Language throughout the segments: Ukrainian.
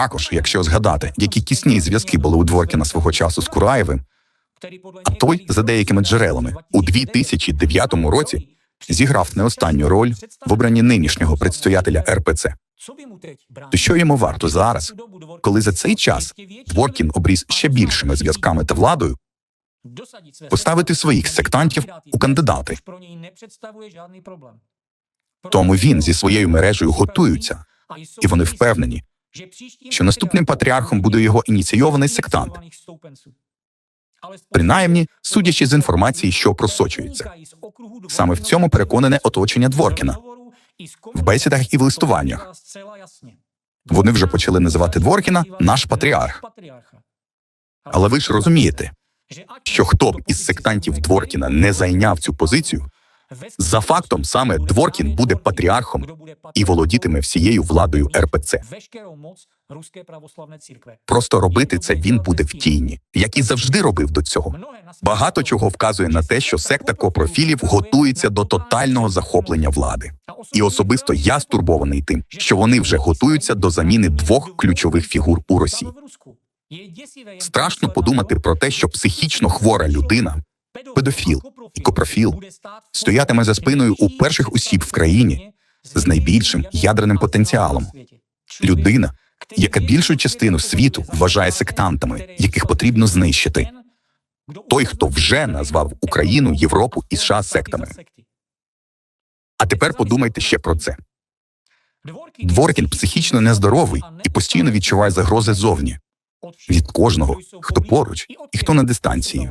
Також, якщо згадати, які тісні зв'язки були у Дворкіна свого часу з Кураєвим, а той, за деякими джерелами, у 2009 році зіграв не останню роль в обранні нинішнього предстоятеля РПЦ. То що йому варто зараз, коли за цей час Дворкін обріз ще більшими зв'язками та владою, поставити своїх сектантів у кандидати? Тому він зі своєю мережею готуються, і вони впевнені, що наступним патріархом буде його ініційований сектант, принаймні судячи з інформації, що просочується. Саме в цьому переконане оточення Дворкіна в бесідах і в листуваннях. Вони вже почали називати Дворкіна наш патріарх. Але ви ж розумієте, що хто б із сектантів Дворкіна не зайняв цю позицію, за фактом саме Дворкін буде патріархом і володітиме всією владою РПЦ. Просто робити це він буде в тіні, як і завжди робив до цього. Багато чого вказує на те, що секта копрофілів готується до тотального захоплення влади. І особисто я стурбований тим, що вони вже готуються до заміни двох ключових фігур у Росії. Страшно подумати про те, що психічно хвора людина, педофіл і копрофіл стоятиме за спиною у перших осіб в країні з найбільшим ядерним потенціалом. Людина, яка більшу частину світу вважає сектантами, яких потрібно знищити. Той, хто вже назвав Україну, Європу і США сектами. А тепер подумайте ще про це. Дворкін психічно нездоровий і постійно відчуває загрози зовні від кожного, хто поруч і хто на дистанції.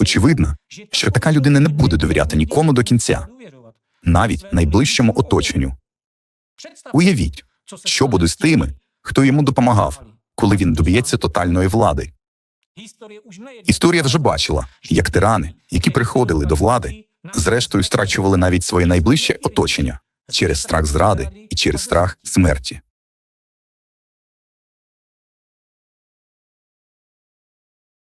Очевидно, що така людина не буде довіряти нікому до кінця, навіть найближчому оточенню. Уявіть, що буде з тими, хто йому допомагав, коли він доб'ється тотальної влади. Історія вже бачила, як тирани, які приходили до влади, зрештою страчували навіть своє найближче оточення через страх зради і через страх смерті.